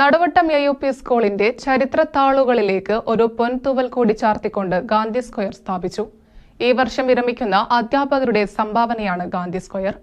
Naduvattom A U P സ്കൂളിന്റെ ചരിത്ര താളുകളിലേക്ക് ഒരു പൊൻതൂവൽ കൂടി ചാർത്തിക്കൊണ്ട് ഗാന്ധി സ്ക്വയർ സ്ഥാപിച്ചു. ഈ വർഷം വിരമിക്കുന്ന അധ്യാപകരുടെ സംഭാവനയാണ് ഗാന്ധി സ്ക്വയർ.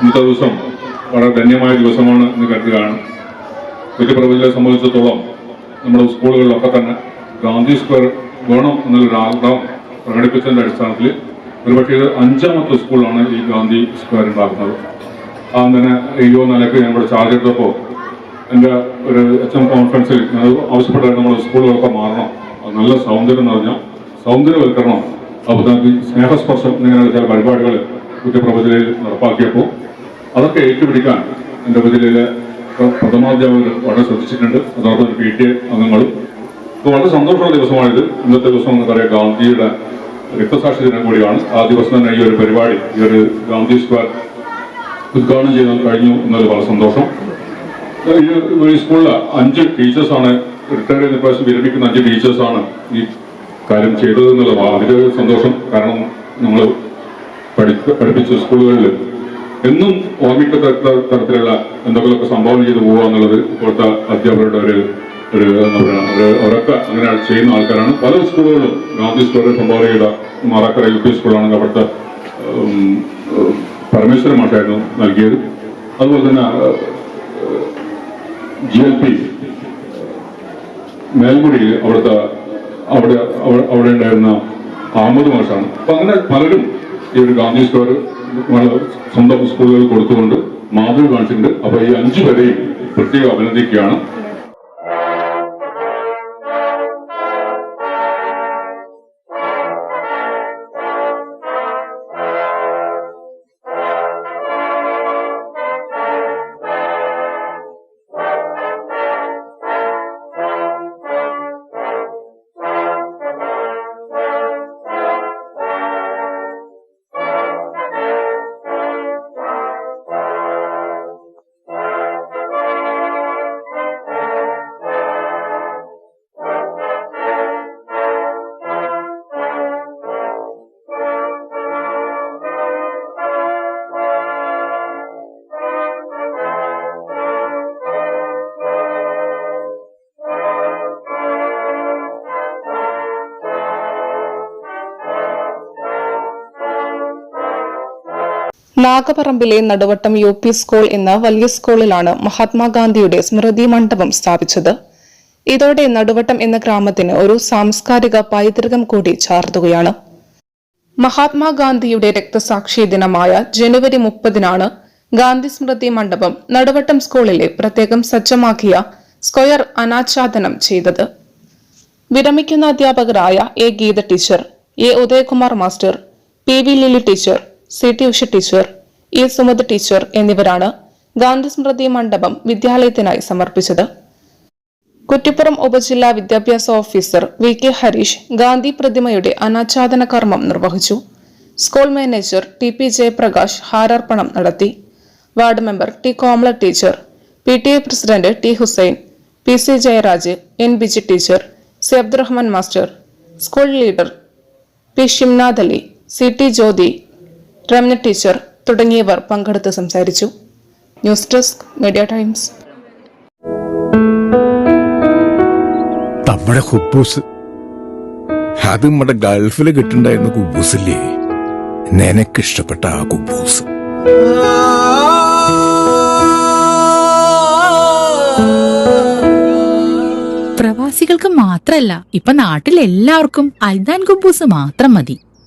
ഇന്നത്തെ ദിവസം വളരെ ധന്യമായ ദിവസമാണ് എന്ന് കരുതുകയാണ്. കുറ്റപ്രപഞ്ചത്തെ സംബന്ധിച്ചിടത്തോളം നമ്മുടെ സ്കൂളുകളിലൊക്കെ തന്നെ ഗാന്ധി സ്ക്വയർ വേണം എന്നുള്ളൊരു ആഗ്രഹം പ്രകടിപ്പിച്ചതിന്റെ അടിസ്ഥാനത്തിൽ ഒരുപക്ഷേ അഞ്ചാമത്തെ സ്കൂളാണ് ഈ ഗാന്ധി സ്ക്വയർ ഉണ്ടാക്കുന്നത്. തന്നെ അയ്യോ നിലയ്ക്ക് ഞാൻ ചാർജ് എടുത്തപ്പോൾ എന്റെ ഒരു എച്ച് എം കോൺഫറൻസിൽ ഞാൻ നമ്മുടെ സ്കൂളുകളൊക്കെ മാറണം. നല്ല സൗന്ദര്യം നിറഞ്ഞ സൗന്ദര്യവൽക്കരണം. അപ്പോൾ സ്നേഹസ്പർശം ഇങ്ങനെയുള്ള ചില പരിപാടികൾ കുറ്റപ്രപഞ്ചയിൽ നടപ്പാക്കിയപ്പോൾ അതൊക്കെ ഏറ്റുപിടിക്കാൻ എന്റെ ഉപജില്ലയിലെ പ്ര- പ്രഥമാധ്യാപകർ വളരെ ശ്രദ്ധിച്ചിട്ടുണ്ട്. അതോടൊപ്പം പി ടി എ അംഗങ്ങളും. അപ്പോൾ വളരെ സന്തോഷമുള്ള ദിവസമാണിത്. ഇന്നത്തെ ദിവസം നമുക്കറിയാം ഗാന്ധിയുടെ രക്തസാക്ഷി ദിനം കൂടിയാണ്. ആ ദിവസം തന്നെ ഈ ഒരു പരിപാടി ഈ ഒരു ഗാന്ധി സ്ക്വയർ ഉദ്ഘാടനം ചെയ്ത് കഴിഞ്ഞു എന്നത് വളരെ സന്തോഷം. ഈ സ്കൂളിലെ അഞ്ച് ടീച്ചേഴ്സാണ് റിട്ടയർ ചെയ്ത പ്രാവശ്യം വിരമിക്കുന്ന അഞ്ച് ടീച്ചേഴ്സാണ് ഈ കാര്യം ചെയ്തത് എന്നുള്ളത് അതിലൊരു സന്തോഷം. കാരണം നമ്മൾ പഠി പഠിപ്പിച്ച സ്കൂളുകളിൽ എന്നും ഓർമ്മിക്കത്തക്ക തരത്തിലുള്ള എന്തെങ്കിലുമൊക്കെ സംഭാവന ചെയ്തു പോകുക എന്നുള്ളത് ഇപ്പോഴത്തെ അധ്യാപകരുടെ ഒരു ഒരു എന്താ അവരൊക്കെ അങ്ങനെ ചെയ്യുന്ന ആൾക്കാരാണ്. പല സ്കൂളുകളും ഗാന്ധി സ്കൂളിൽ സംഭാവന ചെയ്ത മാറാക്കര യു പി സ്കൂളാണെങ്കിൽ അവിടുത്തെ പരമേശ്വര മാഷായിരുന്നു നൽകിയത്. അതുപോലെ തന്നെ ജി എൽ പി മേൽമുടിയിൽ അവിടുത്തെ അവിടെ അവിടെ ഉണ്ടായിരുന്ന അഹമ്മദ് മാഷാണ്. അപ്പൊ അങ്ങനെ പലരും ഈ ഒരു ഗാന്ധി വളരെ സ്വന്തം സ്കൂളുകൾ കൊടുത്തുകൊണ്ട് മാതൃ കാണിച്ചിട്ടുണ്ട്. അപ്പൊ ഈ അഞ്ചു പേരെയും പ്രത്യേകം അഭിനന്ദിക്കുകയാണ്. നാഗപറമ്പിലെ നടുവട്ടം യു പി സ്കൂൾ എന്ന വലിയ സ്കൂളിലാണ് മഹാത്മാഗാന്ധിയുടെ സ്മൃതി മണ്ഡപം സ്ഥാപിച്ചത്. ഇതോടെ നടുവട്ടം എന്ന ഗ്രാമത്തിന് ഒരു സാംസ്കാരിക പൈതൃകം കൂടി ചാർത്തുകയാണ്. മഹാത്മാഗാന്ധിയുടെ രക്തസാക്ഷി ദിനമായ ജനുവരി മുപ്പതിനാണ് ഗാന്ധി സ്മൃതി മണ്ഡപം നടുവട്ടം സ്കൂളിലെ പ്രത്യേകം സജ്ജമാക്കിയ സ്ക്വയർ അനാച്ഛാദനം ചെയ്തത്. വിരമിക്കുന്ന അധ്യാപകരായ A Geetha teacher A Udayakumar master P V Lili teacher C T Usha teacher E Sumath teacher എന്നിവരാണ് ഗാന്ധിസ്മൃതി മണ്ഡപം വിദ്യാലയത്തിനായി സമർപ്പിച്ചത്. കുറ്റിപ്പുറം ഉപജില്ലാ വിദ്യാഭ്യാസ officer V K Harish Gandhi പ്രതിമയുടെ അനാച്ഛാദന കർമ്മം നിർവഹിച്ചു. School manager T P Jayaprakash ഹാരാർപ്പണം നടത്തി. Ward member T Komala teacher P T A president T Hussain P C Jayaraj N Biji teacher C Abdurahman master school leader P Shimnath Ali C T Jyothi Ramana teacher തുടങ്ങിയവർ പങ്കെടുത്ത് സംസാരിച്ചു. News Desk Media Times. നമ്മുടെ ഹുബൂസ് അത് നമ്മുടെ ഗൾഫിൽ കിട്ടുണ്ടായിരുന്ന കുബൂസില്ലേ? നിനക്കിഷ്ടപ്പെട്ട ആ കുബൂസ്. പ്രവാസികൾക്ക് മാത്രല്ല ഇപ്പൊ നാട്ടിൽ എല്ലാവർക്കും അൽദാൻ കുബൂസ് മാത്രം മതി.